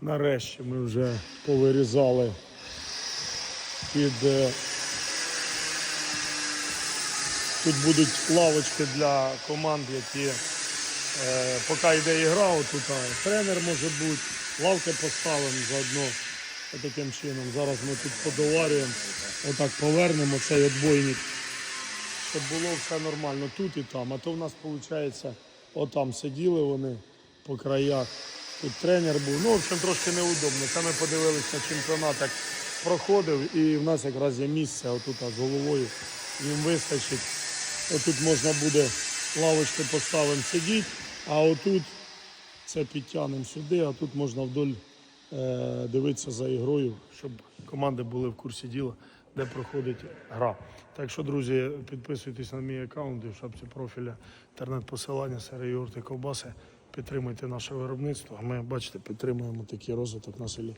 Нарешті ми вже повирізали під. е, Тут будуть лавочки для команд, які е, поки йде ігра, отут а, тренер може бути, лавки поставимо заодно таким чином. Зараз ми тут подоварюємо, отак повернемо цей отбойник, щоб було все нормально тут і там. А то в нас виходить, отам сиділи вони по краях. Тут тренер був. Ну, в общем, трошки неудобно. Це ми подивилися на чемпіонат, як проходив, і в нас якраз є місце отут з головою. Їм вистачить. Отут можна буде лавочки поставимо сидіти, а отут це підтягнемо сюди, а тут можна вдоль е, дивитися за ігрою, щоб команди були в курсі діла, де проходить гра. Так що, друзі, підписуйтесь на мій аккаунт і в шапці профіля інтернет-посилання серії Юрти Ковбаси. Підтримуйте наше виробництво. а Ми, бачите, підтримуємо такий розвиток на селі.